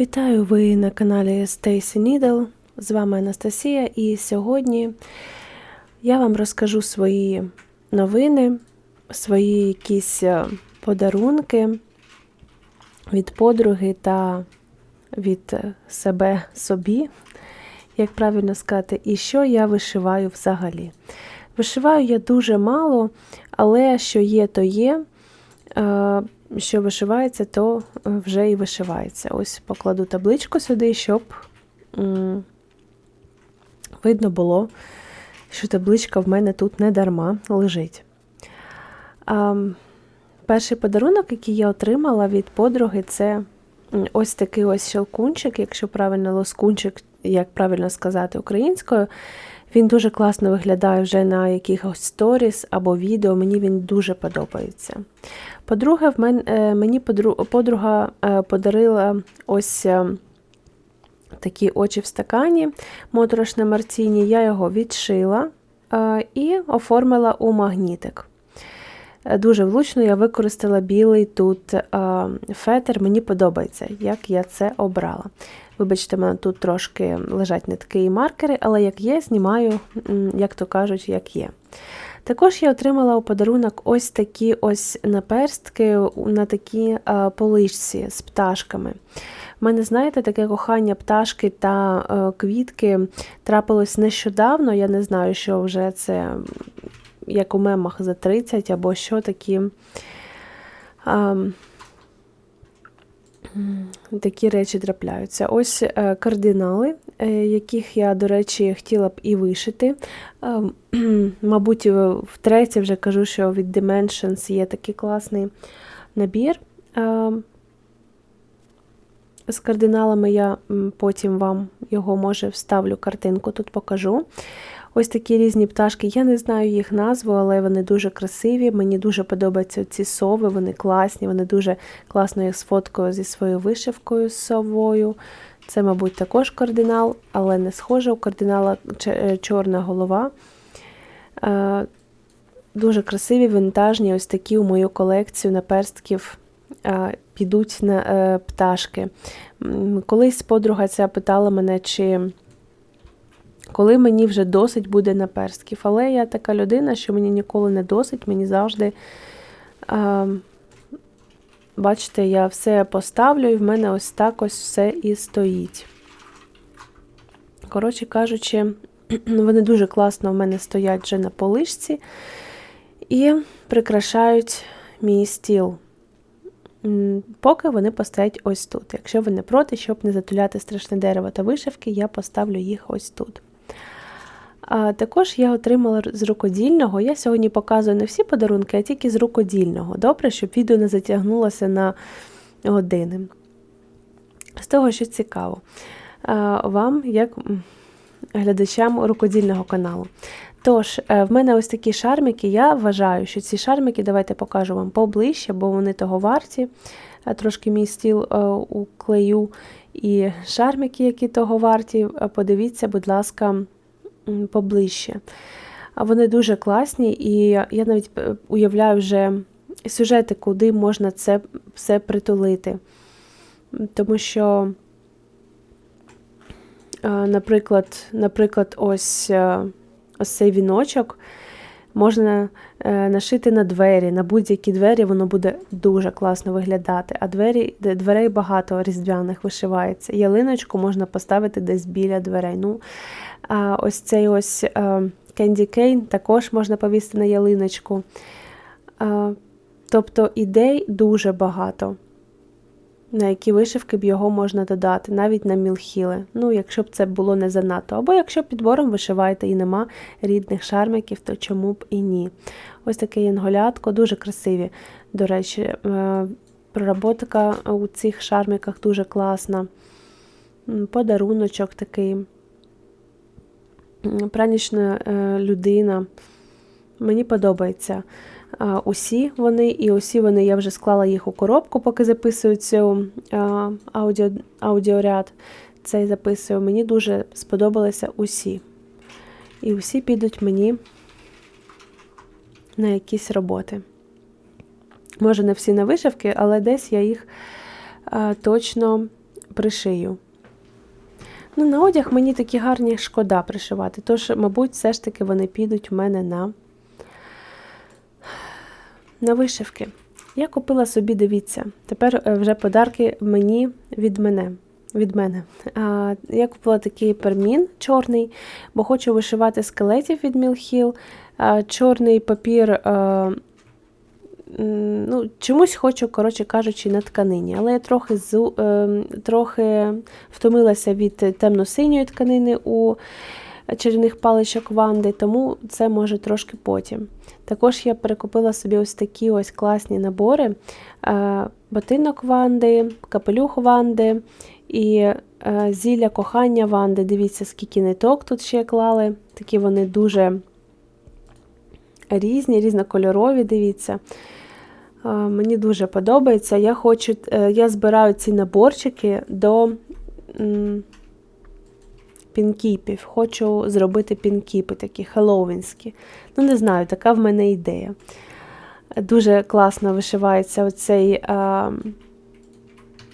Вітаю ви на каналі Stacy Needle. З вами Анастасія, і сьогодні я вам розкажу свої новини, свої якісь е, подарунки від подруги та від е, себе собі, як правильно сказати, і що я вишиваю взагалі. Вишиваю я дуже мало, але що є, то є. Що вишивається, то е, вже і вишивається. Ось покладу табличку сюди, щоб видно було, що табличка в мене тут не дарма лежить. Перший подарунок, який я отримала від подруги, це ось такий ось щелкунчик, якщо правильно лоскунчик, як правильно сказати українською. Він дуже класно виглядає вже на якихось сторіс або відео, мені він дуже подобається. По-друге, в мен, е, мені подруга е, подарила ось е, такі очі в стакані моторошне Мартіні. Я його відшила і оформила у магнітик. Е, Дуже влучно я використала білий тут е, фетр, мені подобається, як я це обрала. Вибачте, мене тут трошки лежать нитки і маркери, але як є, знімаю, як то кажуть, як є. Також я отримала у подарунок ось такі ось наперстки на такій е, поличці з пташками. У мене, знаєте, таке кохання пташки та квітки трапилось нещодавно. Я не знаю, що вже це як у мемах за 30 або що такі. м, Такі речі трапляються. Ось е, кардинали, е, яких я, до речі, хотіла б і вишити. Е, Мабуть, втретє вже кажу, що від Dimensions є такий класний набір. Е, З кардиналами я потім вам його може вставлю картинку, тут покажу. Ось такі різні пташки. Я не знаю їх назву, але вони дуже красиві. Мені дуже подобаються ці сови, вони класні, вони дуже класно їх сфоткаю зі своєю вишивкою з совою. Це, мабуть, також кардинал, але не схоже. У кардинала е, чорна голова. Е, Дуже красиві, вінтажні, ось такі у мою колекцію наперстків е, підуть на пташки. Колись подруга ця питала мене, чи коли мені вже досить буде наперстків. Але я така людина, що мені ніколи не досить, мені завжди. Е, бачите, я все поставлю, і в мене ось так ось все і стоїть. Коротше кажучи, вони дуже класно в мене стоять вже на полишці і прикрашають мій стіл. Поки вони постоять ось тут. Якщо ви не проти, щоб не затуляти страшне дерево та вишивки, я поставлю їх ось тут. А також я отримала з рукодільного. Я сьогодні показую не всі подарунки, а тільки з рукодільного. Добре, щоб відео не затягнулося на години. З того, що цікаво, вам, як глядачам рукодільного каналу. Тож, е, в мене ось такі шармики. Я вважаю, що ці шармики, давайте покажу вам поближче, бо вони того варті. Е, Трошки мій стіл е, уклею і шармики, які того варті. Подивіться, будь ласка, поближче. Вони дуже класні, і я навіть е, уявляю вже сюжети, куди можна це все притулити. Тому що, е, наприклад, наприклад, ось, е, ось цей віночок можна е, нашити на двері, на будь-які двері воно буде дуже класно виглядати. А двері, дверей багато різдвяних вишивається. Ялиночку можна поставити десь біля дверей. Ну, ось цей ось Candy Cane також можна повісити на ялиночку. Тобто ідей дуже багато, на які вишивки б його можна додати, навіть на мілхіли. Ну, якщо б це було не занадто. Або якщо підбором вишиваєте і нема рідних шармиків, то чому б і ні. Ось таке янголятко, дуже красиві. До речі, е, проработка у цих шармиках дуже класна. Подаруночок такий. Пранічна е, людина. Мені подобається. Усі вони, і усі вони, я вже склала їх у коробку, поки записую цю аудіо, аудіоряд. Цей записую. Мені дуже сподобалися усі. І усі підуть мені на якісь роботи. Може, не всі на вишивки, але десь я їх а, точно пришию. Ну, на одяг мені такі гарні шкода пришивати, тож, мабуть, все ж таки вони підуть в мене на, на вишивки. Я купила собі, дивіться, тепер е, вже подарки мені від мене. Від мене. А, я купила такий пермін чорний, бо хочу вишивати скелетів від Мілхіл. Чорний папір. А, ну, чомусь хочу, коротше кажучи, на тканині. Але я трохи, зу, е, трохи втомилася від темно-синьої тканини у чарівних паличок Ванди, тому це може трошки потім. Також я перекупила собі ось такі ось класні набори: е, ботинок Ванди, капелюх Ванди і е, зілля кохання Ванди. Дивіться, скільки ниток тут ще клали. Такі вони дуже різні, різнокольорові, дивіться. Е, Мені дуже подобається. Я хочу, я збираю ці наборчики до пінкіпів. Хочу зробити пінкіпи такі хеллоуінські. Ну, не знаю, така в мене ідея. Дуже класно вишивається оцей е,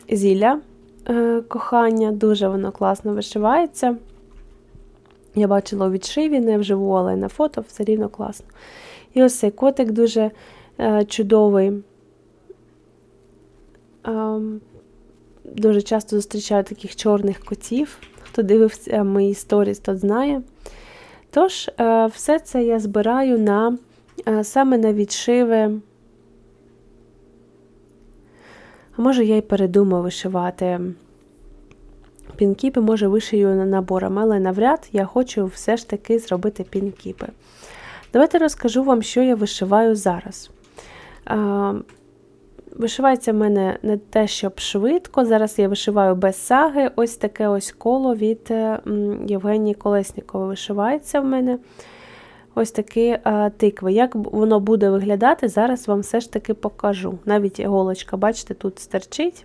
зілля е, кохання, дуже воно класно вишивається. Я бачила у відшиві, не вживу, але на фото все рівно класно. І ось цей котик дуже е, чудовий. Ем, дуже часто зустрічаю таких чорних котів. Хто дивився мої сторіс, тот знає. Тож, е, все це я збираю на, е, саме на відшиви. А може, я й передумаю вишивати пінкіпи, може, вишию наборами, але навряд я хочу все ж таки зробити пінкіпи. Давайте розкажу вам, що я вишиваю зараз. Вишивається в мене не те, щоб швидко. Зараз я вишиваю без саги. Ось таке ось коло від Євгенії Колеснікової вишивається в мене. Ось такі а, тикви. Як воно буде виглядати, зараз вам все ж таки покажу. Навіть іголочка, бачите, тут стерчить.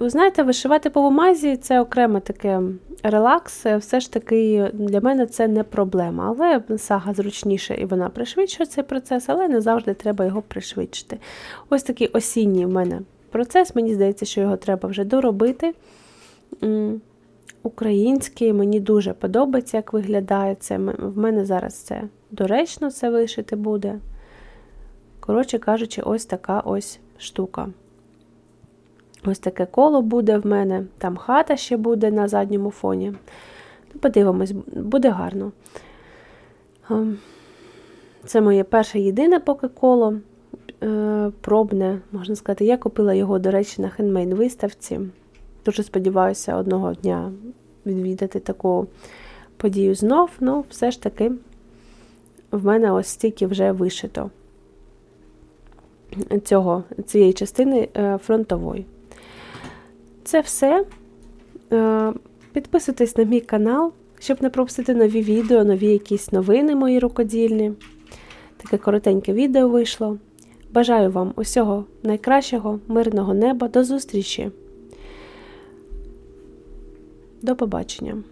Ви знаєте, вишивати по бумазі це окреме таке релакс. Все ж таки для мене це не проблема. Але сага зручніше і вона пришвидшує цей процес, але не завжди треба його пришвидшити. Ось такий осінній в мене процес. Мені здається, що його треба вже доробити. Український, мені дуже подобається, як виглядає це. В мене зараз це доречно це вишити буде. Коротше кажучи, ось така ось штука. Ось таке коло буде в мене, там хата ще буде на задньому фоні. Ну, Подивимось, буде гарно. Ем, це моє перше єдине поки коло е, пробне, можна сказати. Я купила його, до речі, на хендмейд виставці. Дуже сподіваюся, одного дня відвідати таку подію знов. Ну, все ж таки, в мене ось стільки вже вишито цього, цієї частини е, фронтової. Це все. Е, підписуйтесь на мій канал, щоб не пропустити нові відео, нові якісь новини мої рукодільні. Таке коротеньке відео вийшло. Бажаю вам усього найкращого, мирного неба, до зустрічі! До побачення!